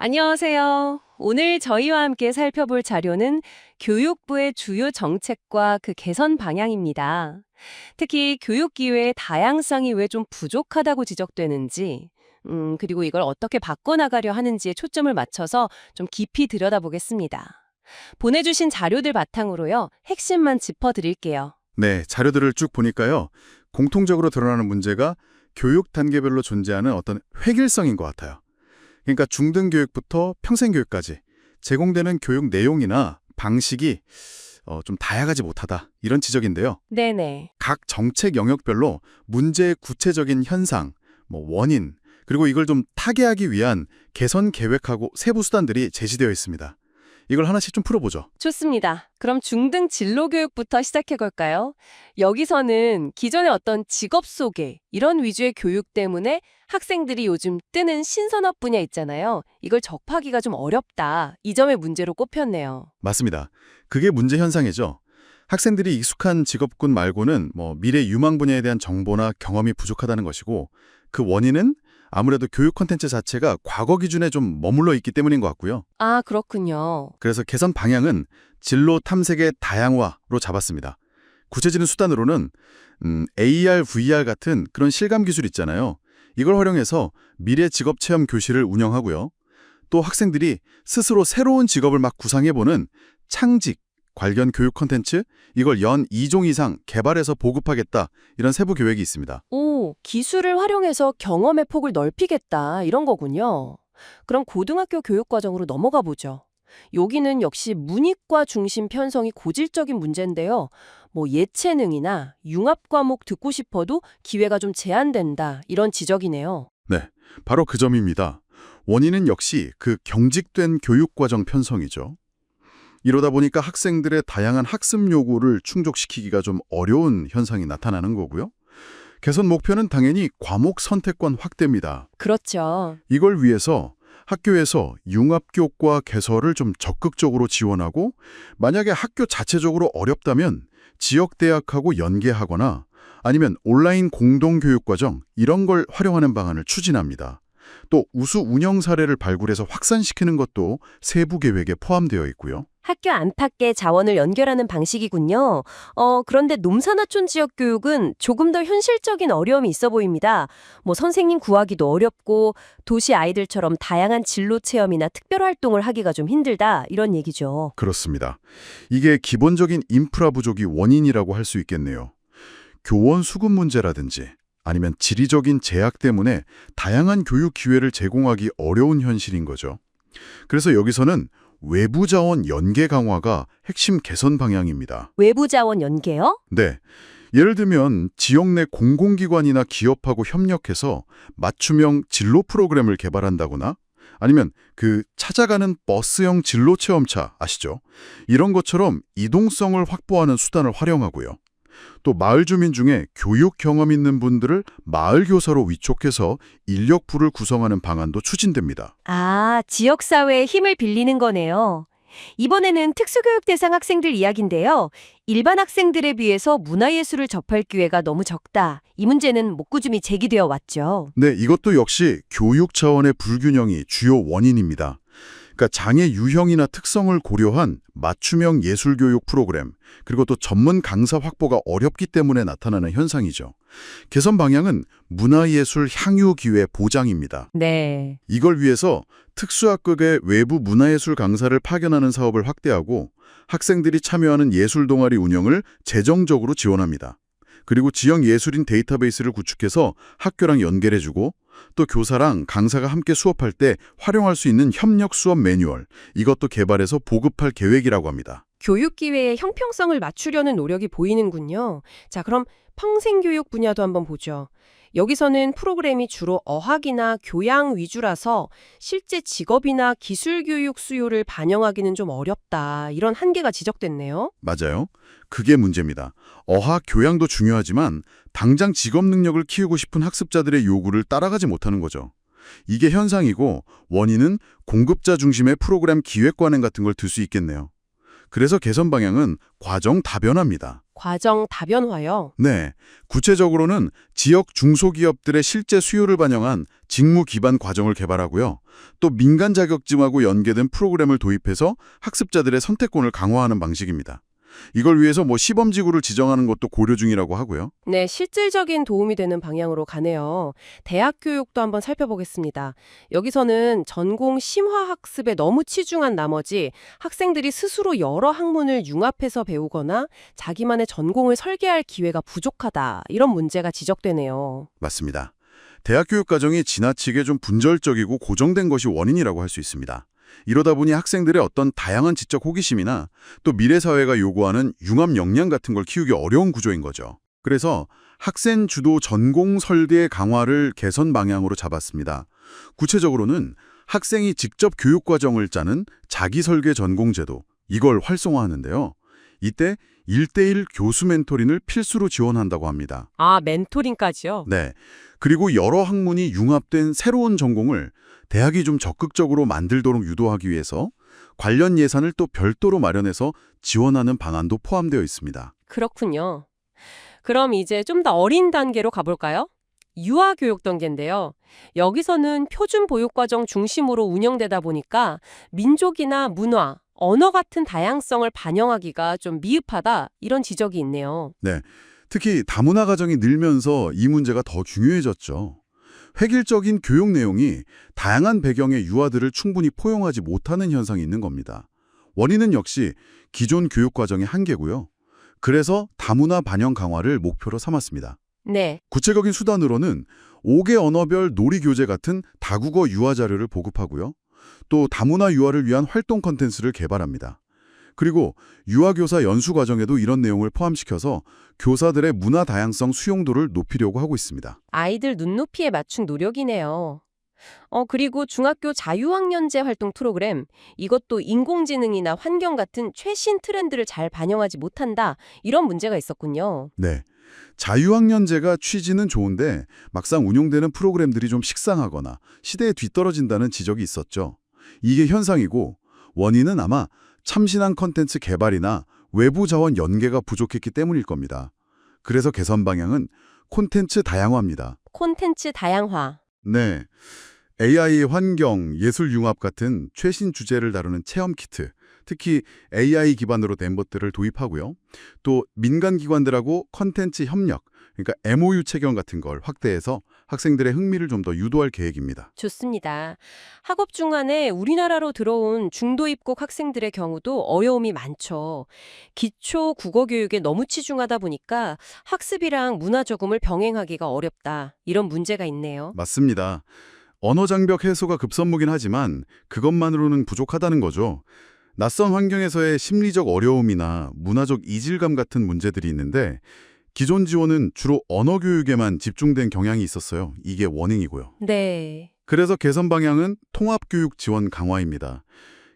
안녕하세요. 오늘 저희와 함께 살펴볼 자료는 교육부의 주요 정책과 그 개선 방향입니다. 특히 교육 기회의 다양성이 왜 좀 부족하다고 지적되는지, 음, 그리고 이걸 어떻게 바꿔나가려 하는지에 초점을 맞춰서 좀 깊이 들여다보겠습니다. 보내주신 자료들 바탕으로요, 핵심만 짚어드릴게요. 네, 자료들을 쭉 보니까요. 공통적으로 드러나는 문제가 교육 단계별로 존재하는 어떤 획일성인 것 같아요. 그러니까 중등 교육부터 평생 교육까지 제공되는 교육 내용이나 방식이 어, 좀 다양하지 못하다 이런 지적인데요. 네네. 각 정책 영역별로 문제의 구체적인 현상, 뭐 원인, 그리고 이걸 좀 타개하기 위한 개선 계획하고 세부 수단들이 제시되어 있습니다. 이걸 하나씩 좀 풀어보죠. 좋습니다. 그럼 중등 진로 교육부터 시작해 볼까요? 여기서는 기존의 어떤 직업 소개 이런 위주의 교육 때문에 학생들이 요즘 뜨는 신산업 분야 있잖아요. 이걸 접하기가 좀 어렵다. 이 점의 문제로 꼽혔네요. 맞습니다. 그게 문제 현상이죠. 학생들이 익숙한 직업군 말고는 뭐 미래 유망 분야에 대한 정보나 경험이 부족하다는 것이고 그 원인은 아무래도 교육 콘텐츠 자체가 과거 기준에 좀 머물러 있기 때문인 것 같고요. 아, 그렇군요. 그래서 개선 방향은 진로 탐색의 다양화로 잡았습니다. 구체적인 수단으로는 음, AR, VR 같은 그런 실감 기술 있잖아요. 이걸 활용해서 미래 직업 체험 교실을 운영하고요. 또 학생들이 스스로 새로운 직업을 막 구상해보는 창직, 관련 교육 콘텐츠 이걸 연 2종 이상 개발해서 보급하겠다 이런 세부 계획이 있습니다. 오, 기술을 활용해서 경험의 폭을 넓히겠다. 이런 거군요. 그럼 고등학교 교육 과정으로 넘어가 보죠. 여기는 역시 문이과 중심 편성이 고질적인 문제인데요. 뭐 예체능이나 융합 과목 듣고 싶어도 기회가 좀 제한된다. 이런 지적이네요. 네, 바로 그 점입니다. 원인은 역시 그 경직된 교육과정 편성이죠. 이러다 보니까 학생들의 다양한 학습 요구를 충족시키기가 좀 어려운 현상이 나타나는 거고요. 개선 목표는 당연히 과목 선택권 확대입니다. 그렇죠. 이걸 위해서 학교에서 융합교과 개설을 좀 적극적으로 지원하고 만약에 학교 자체적으로 어렵다면 지역 대학하고 연계하거나 아니면 온라인 공동교육과정 이런 걸 활용하는 방안을 추진합니다. 또 우수 운영 사례를 발굴해서 확산시키는 것도 세부 계획에 포함되어 있고요. 학교 안팎의 자원을 연결하는 방식이군요. 어, 그런데 농산하촌 지역 교육은 조금 더 현실적인 어려움이 있어 보입니다. 뭐 선생님 구하기도 어렵고 도시 아이들처럼 다양한 진로 체험이나 특별 활동을 하기가 좀 힘들다. 이런 얘기죠. 그렇습니다. 이게 기본적인 인프라 부족이 원인이라고 할 수 있겠네요. 교원 수급 문제라든지 아니면 지리적인 제약 때문에 다양한 교육 기회를 제공하기 어려운 현실인 거죠. 그래서 여기서는 외부 자원 연계 강화가 핵심 개선 방향입니다. 외부 자원 연계요? 네. 예를 들면 지역 내 공공기관이나 기업하고 협력해서 맞춤형 진로 프로그램을 개발한다거나 아니면 그 찾아가는 버스형 진로 체험차 아시죠? 이런 것처럼 이동성을 확보하는 수단을 활용하고요. 또 마을 주민 중에 교육 경험 있는 분들을 마을 교사로 위촉해서 인력풀을 구성하는 방안도 추진됩니다. 아, 지역사회의 힘을 빌리는 거네요. 이번에는 특수교육 대상 학생들 이야기인데요. 일반 학생들에 비해서 문화예술을 접할 기회가 너무 적다. 이 문제는 목구즘이 제기되어 왔죠. 네, 이것도 역시 교육 차원의 불균형이 주요 원인입니다. 그러니까 장애 유형이나 특성을 고려한 맞춤형 예술 교육 프로그램, 그리고 또 전문 강사 확보가 어렵기 때문에 나타나는 현상이죠. 개선 방향은 문화예술 향유 기회 보장입니다. 네. 이걸 위해서 특수학급의 외부 문화예술 강사를 파견하는 사업을 확대하고 학생들이 참여하는 예술 동아리 운영을 재정적으로 지원합니다. 그리고 지역 예술인 데이터베이스를 구축해서 학교랑 연결해주고 또 교사랑 강사가 함께 수업할 때 활용할 수 있는 협력 수업 매뉴얼 이것도 개발해서 보급할 계획이라고 합니다. 교육 기회의 형평성을 맞추려는 노력이 보이는군요. 자, 그럼 평생교육 분야도 한번 보죠. 여기서는 프로그램이 주로 어학이나 교양 위주라서 실제 직업이나 기술 교육 수요를 반영하기는 좀 어렵다. 이런 한계가 지적됐네요. 맞아요. 그게 문제입니다. 어학 교양도 중요하지만 당장 직업 능력을 키우고 싶은 학습자들의 요구를 따라가지 못하는 거죠. 이게 현상이고 원인은 공급자 중심의 프로그램 기획 관행 같은 걸 들 수 있겠네요. 그래서 개선 방향은 과정 다변화입니다. 과정 다변화요. 네, 구체적으로는 지역 중소기업들의 실제 수요를 반영한 직무 기반 과정을 개발하고요. 또 민간 자격증하고 연계된 프로그램을 도입해서 학습자들의 선택권을 강화하는 방식입니다. 이걸 위해서 뭐 시범지구를 지정하는 것도 고려 중이라고 하고요. 네, 실질적인 도움이 되는 방향으로 가네요. 대학 교육도 한번 살펴보겠습니다. 여기서는 전공 심화 학습에 너무 치중한 나머지 학생들이 스스로 여러 학문을 융합해서 배우거나 자기만의 전공을 설계할 기회가 부족하다. 이런 문제가 지적되네요. 맞습니다. 대학 교육 과정이 지나치게 좀 분절적이고 고정된 것이 원인이라고 할 수 있습니다. 이러다 보니 학생들의 어떤 다양한 지적 호기심이나 또 미래 사회가 요구하는 융합 역량 같은 걸 키우기 어려운 구조인 거죠. 그래서 학생 주도 전공 설계 강화를 개선 방향으로 잡았습니다. 구체적으로는 학생이 직접 교육 과정을 짜는 자기 설계 전공 제도 이걸 활성화하는데요. 이때 1대1 교수 멘토링을 필수로 지원한다고 합니다. 아, 멘토링까지요? 네. 그리고 여러 학문이 융합된 새로운 전공을 대학이 좀 적극적으로 만들도록 유도하기 위해서 관련 예산을 또 별도로 마련해서 지원하는 방안도 포함되어 있습니다. 그렇군요. 그럼 이제 좀 더 어린 단계로 가볼까요? 유아교육 단계인데요. 여기서는 표준 보육과정 중심으로 운영되다 보니까 민족이나 문화, 언어 같은 다양성을 반영하기가 좀 미흡하다 이런 지적이 있네요. 특히 다문화 가정이 늘면서 이 문제가 더 중요해졌죠. 획일적인 교육 내용이 다양한 배경의 유아들을 충분히 포용하지 못하는 현상이 있는 겁니다. 원인은 역시 기존 교육 과정의 한계고요. 그래서 다문화 반영 강화를 목표로 삼았습니다. 네, 구체적인 수단으로는 5개 언어별 놀이 교재 같은 다국어 유아 자료를 보급하고요. 또 다문화 유아를 위한 활동 컨텐츠를 개발합니다. 그리고 유아 교사 연수 과정에도 이런 내용을 포함시켜서 교사들의 문화 다양성 수용도를 높이려고 하고 있습니다. 아이들 눈높이에 맞춘 노력이네요. 어, 그리고 중학교 자유학년제 활동 프로그램, 이것도 인공지능이나 환경 같은 최신 트렌드를 잘 반영하지 못한다, 이런 문제가 있었군요. 네. 자유학년제가 취지는 좋은데 막상 운용되는 프로그램들이 좀 식상하거나 시대에 뒤떨어진다는 지적이 있었죠. 이게 현상이고 원인은 아마 참신한 컨텐츠 개발이나 외부 자원 연계가 부족했기 때문일 겁니다. 그래서 개선 방향은 콘텐츠 다양화입니다. 콘텐츠 다양화. 네. AI 환경, 예술 융합 같은 최신 주제를 다루는 체험 키트, 특히 AI 기반으로 된 것들을 도입하고요. 또 민간 기관들하고 컨텐츠 협력, 그러니까 MOU 체결 같은 걸 확대해서 학생들의 흥미를 좀 더 유도할 계획입니다. 좋습니다. 학업 중간에 우리나라로 들어온 중도 입국 학생들의 경우도 어려움이 많죠. 기초 국어 교육에 너무 치중하다 보니까 학습이랑 문화 적응을 병행하기가 어렵다. 이런 문제가 있네요. 맞습니다. 언어 장벽 해소가 급선무긴 하지만 그것만으로는 부족하다는 거죠. 낯선 환경에서의 심리적 어려움이나 문화적 이질감 같은 문제들이 있는데 기존 지원은 주로 언어 교육에만 집중된 경향이 있었어요. 이게 원인이고요. 네. 그래서 개선 방향은 통합교육 지원 강화입니다.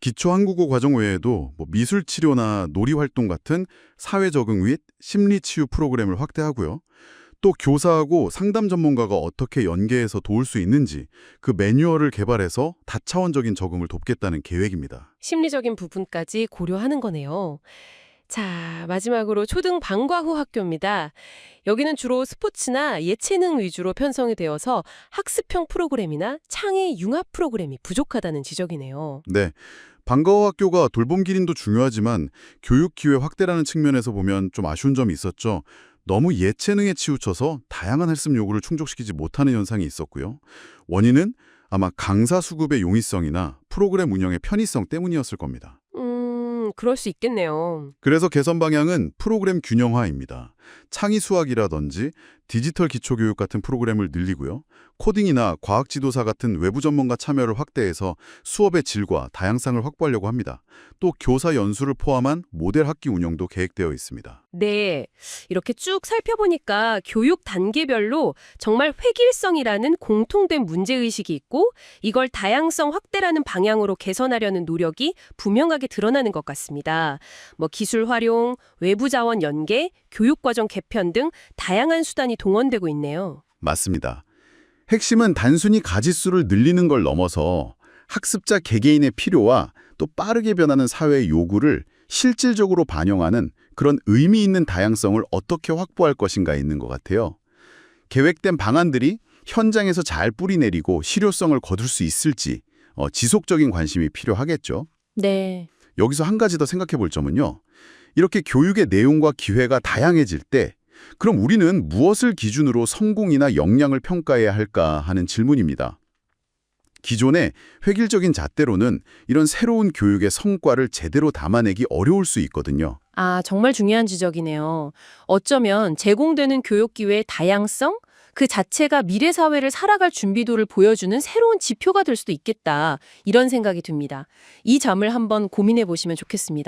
기초 한국어 과정 외에도 뭐 미술 치료나 놀이 활동 같은 사회 적응 및 심리 치유 프로그램을 확대하고요. 또 교사하고 상담 전문가가 어떻게 연계해서 도울 수 있는지 그 매뉴얼을 개발해서 다차원적인 적응을 돕겠다는 계획입니다. 심리적인 부분까지 고려하는 거네요. 자, 마지막으로 초등 방과 후 학교입니다. 여기는 주로 스포츠나 예체능 위주로 편성이 되어서 학습형 프로그램이나 창의 융합 프로그램이 부족하다는 지적이네요. 네. 방과 후 학교가 돌봄 기린도 중요하지만 교육 기회 확대라는 측면에서 보면 좀 아쉬운 점이 있었죠. 너무 예체능에 치우쳐서 다양한 학습 요구를 충족시키지 못하는 현상이 있었고요. 원인은 아마 강사 수급의 용이성이나 프로그램 운영의 편의성 때문이었을 겁니다. 음, 그럴 수 있겠네요. 그래서 개선 방향은 프로그램 균형화입니다. 창의 수학이라든지 디지털 기초교육 같은 프로그램을 늘리고요. 코딩이나 과학 지도사 같은 외부 전문가 참여를 확대해서 수업의 질과 다양성을 확보하려고 합니다. 또 교사 연수를 포함한 모델 학기 운영도 계획되어 있습니다. 네. 이렇게 쭉 살펴보니까 교육 단계별로 정말 획일성이라는 공통된 문제의식이 있고 이걸 다양성 확대라는 방향으로 개선하려는 노력이 분명하게 드러나는 것 같습니다. 뭐 기술 활용, 외부 자원 연계, 교육 과정 개편 등 다양한 수단이 동원되고 있네요. 맞습니다. 핵심은 단순히 가지수를 늘리는 걸 넘어서 학습자 개개인의 필요와 또 빠르게 변하는 사회의 요구를 실질적으로 반영하는 그런 의미 있는 다양성을 어떻게 확보할 것인가에 있는 것 같아요. 계획된 방안들이 현장에서 잘 뿌리내리고 실효성을 거둘 수 있을지 어, 지속적인 관심이 필요하겠죠. 네. 여기서 한 가지 더 생각해 볼 점은요. 이렇게 교육의 내용과 기회가 다양해질 때 그럼 우리는 무엇을 기준으로 성공이나 역량을 평가해야 할까 하는 질문입니다. 기존의 획일적인 잣대로는 이런 새로운 교육의 성과를 제대로 담아내기 어려울 수 있거든요. 아, 정말 중요한 지적이네요. 어쩌면 제공되는 교육 기회의 다양성? 그 자체가 미래 사회를 살아갈 준비도를 보여주는 새로운 지표가 될 수도 있겠다. 이런 생각이 듭니다. 이 점을 한번 고민해 보시면 좋겠습니다.